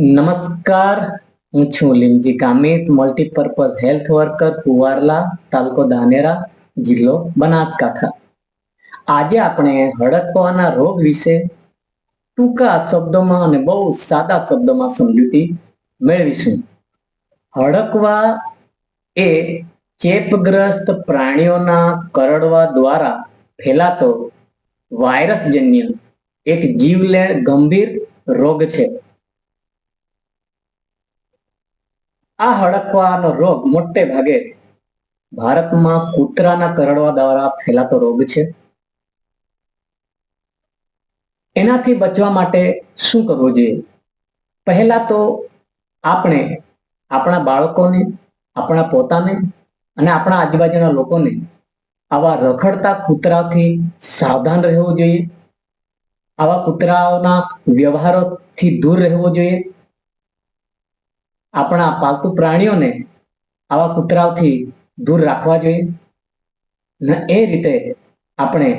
નમસ્કાર, હું છું Limji Kamit multipurpose health worker Kuvarla, તાલુકો દાનેરા જિલ્લો બનાસકાંઠા. આજે આપણે હડકવાના રોગ વિશે ટૂંકા શબ્દોમાં અને બહુ સાદા શબ્દોમાં સમજૂતી મેળવીશું. હડકવા એ ચેપગ્રસ્ત પ્રાણીઓના કરડવા દ્વારા ફેલાતો વાયરસજન્ય એક જીવલેણ ગંભીર રોગ છે. આ હડકવાનો રોગ મોટે ભાગે ભારતમાં કૂતરાના કરડવા દ્વારા ફેલાતો રોગ છે. એનાથી બચવા માટે શું કરવું જોઈએ? પહેલા તો આપણે આપણા બાળકોને, આપણા પોતાને અને આપણા આજુબાજુના લોકોને આવા રખડતા કૂતરાથી સાવધાન રહેવું જોઈએ. આવા કૂતરાઓના વ્યવહારોથી દૂર રહેવું જોઈએ. આપણા પાલતુ પ્રાણીઓને આવા કૂતરાઓથી દૂર રાખવા જોઈએ. ને એ રીતે આપણે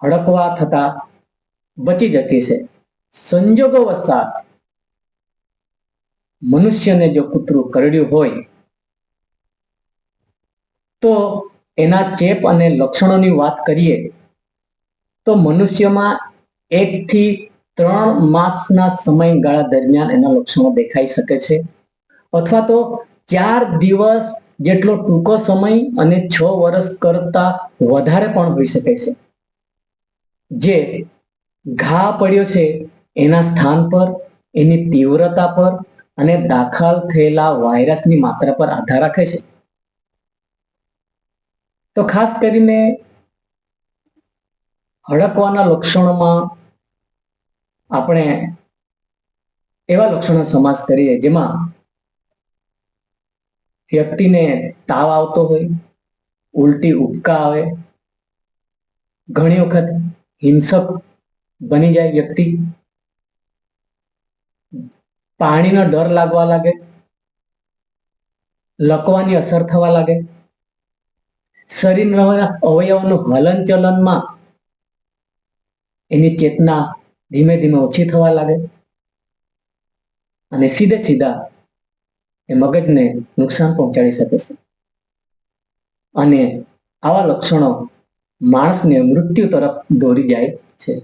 હડકવા થતા બચી જતી છે સંજોગો વસાત મનુષ્યને જો કૂતરું કરડ્યું હોય, તો એના ચેપ અને લક્ષણોની વાત કરીએ, તો મનુષ્યમાં એક થી ત્રણ માસના સમયગાળા દરમિયાન એના લક્ષણો દેખાઈ શકે છે. અથવા તો ચાર દિવસ જેટલો ટૂંકો સમય અને છ વર્ષ કરતા વધારે પણ હોઈ શકે છે. જે ઘા પડ્યો છે એના સ્થાન પર, એની તીવ્રતા પર અને દાખલ થયેલા વાયરસની માત્રા પર આધાર રાખે છે. તો ખાસ કરીને હડકવાના લક્ષણોમાં આપણે એવા લક્ષણો સમાસ કરીએ જેમાં વ્યક્તિને તાવ આવતો હોય, ઉલટી ઉપકા આવે, ઘણી વખત હિંસક બની જાય વ્યક્તિ. પાણીનો ડર લાગવા લાગે, લકવાની અસર થવા લાગે. શરીરના અવયવનું હલન ચલનમાં એની ચેતના ધીમે ધીમે ઓછી થવા લાગે. અને સીધે સીધા એ મગજને નુકસાન પહોંચાડી શકે છે. અને આવા લક્ષણો માણસને મૃત્યુ તરફ દોરી જાય છે.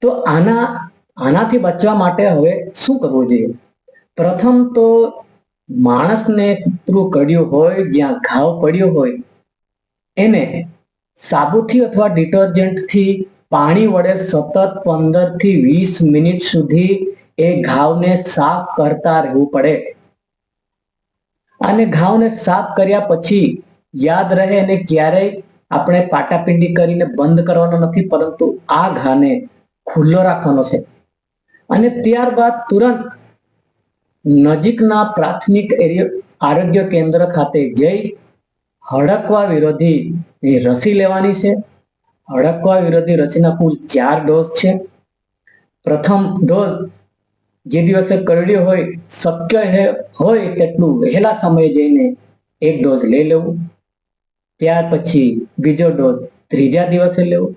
તો આના, આનાથી બચવા માટે હવે શું કરવું જોઈએ? પ્રથમ તો માણસને કૂતરું કડ્યું હોય, જ્યાં ઘાવ પડ્યો હોય, એને સાબુથી અથવા ડિટર્જન્ટથી પાણી વડે સતત પંદરથી વીસ મિનિટ સુધી એ ઘાવને સાફ કરતા રહેવું પડે. અને ઘાવને સાફ કર્યા પછી યાદ રહે અને ક્યારેય આપણે પાટાપિંડી કરીને બંધ કરવાનો નથી, પરંતુ આ ઘાને ખુલ્લો રાખવાનો છે. અને ત્યારબાદ તુરંત નજીકના પ્રાથમિક આરોગ્ય કેન્દ્ર ખાતે જઈ હડકવા વિરોધી રસી લેવાની છે. હડકવા વિરોધી રસીના કુલ ચાર ડોઝ છે. પ્રથમ ડોઝ જે દિવસે કરડ્યો હોય, શક્ય હોય તેટલું વહેલા સમયે જઈને એક ડોઝ લઈ લેવું. ત્યાર પછી બીજો ડોઝ ત્રીજા દિવસે લેવો.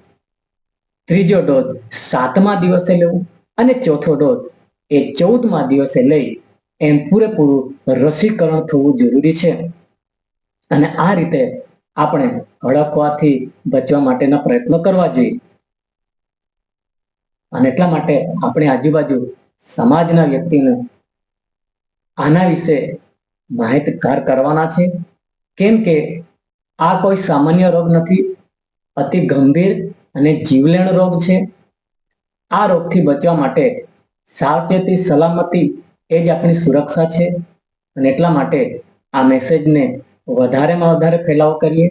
ત્રીજો ડોઝ સાતમા દિવસે લેવો. અને ચોથો ડોઝ એ ચૌદમા દિવસે લઈ એમ પૂરેપૂરું રસીકરણ થવું જરૂરી છે. અને આ રીતે આપણે હડકવાથી બચવા માટેના પ્રયત્નો કરવા જોઈએ. અને એટલા માટે આપણે આજુબાજુ સમાજના વ્યક્તિને આના વિશે માહિતગાર કરવાના છે. કેમ કે આ કોઈ સામાન્ય રોગ નથી, અતિ ગંભીર અને જીવલેણ રોગ છે. આ રોગથી બચવા માટે સાવચેતી, સલામતી એ જ આપણી સુરક્ષા છે. અને એટલા માટે આ મેસેજને વધારેમાં વધારે ફેલાવો કરીએ.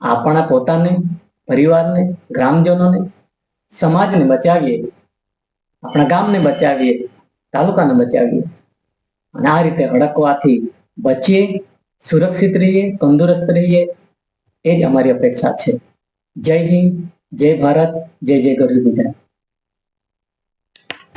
આપણા પોતાને, પરિવારને, ગ્રામજનોને, સમાજને બચાવીએ. આપણા ગામને બચાવીએ, તાલુકાને બચાવીએ. અને આ રીતે હડકવાથી બચીએ, સુરક્ષિત રહીએ, તંદુરસ્ત રહીએ, એ જ અમારી અપેક્ષા છે. જય હિન્દ, જય ભારત, જય જય ગરીબ ગુજરાત.